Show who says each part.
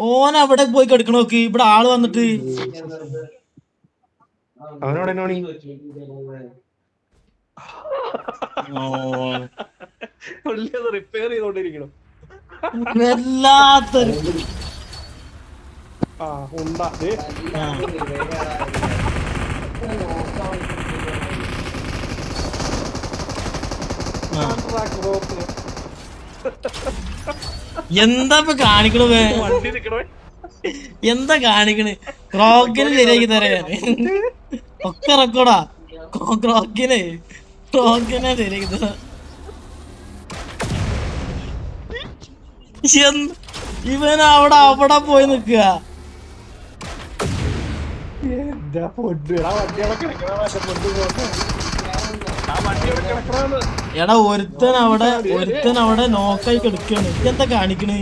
Speaker 1: ഓൻ അവിടെ പോയി കിടക്കണ നോക്ക്? ഇവിടെ ആൾ വന്നിട്ട്.
Speaker 2: അവനോട് എന്നോണി റിപ്പയർ ചെയ്തോണ്ടിരിക്കണം.
Speaker 1: വല്ലാത്തൊരു
Speaker 2: ആ ഉണ്ടാ.
Speaker 1: ആ. ആ. എന്താ ഇപ്പൊ കാണിക്കണു എന്താ കാണിക്കണ്? ക്രോക്കിന് ശരിയാക്കി തരാൻ ഒക്കെ റെക്കോർഡാ? ക്രോക്കിന്. ക്രോക്കിനെ ശരിയാക്കി തരാ. ഇവൻ അവിടെ അവിടെ പോയി നിക്കുക
Speaker 2: എന്താ പൊന്ന് എടാ വണ്ടി അവിടെ കിടക്കണ ആ വണ്ടി കിടക്കണ
Speaker 1: എടാ ഒരുത്തൻ അവിടെ ഒരുത്തൻ അവിടെ നോക്കായി കിടക്കാണ്. എന്താ കാണിക്കണേ?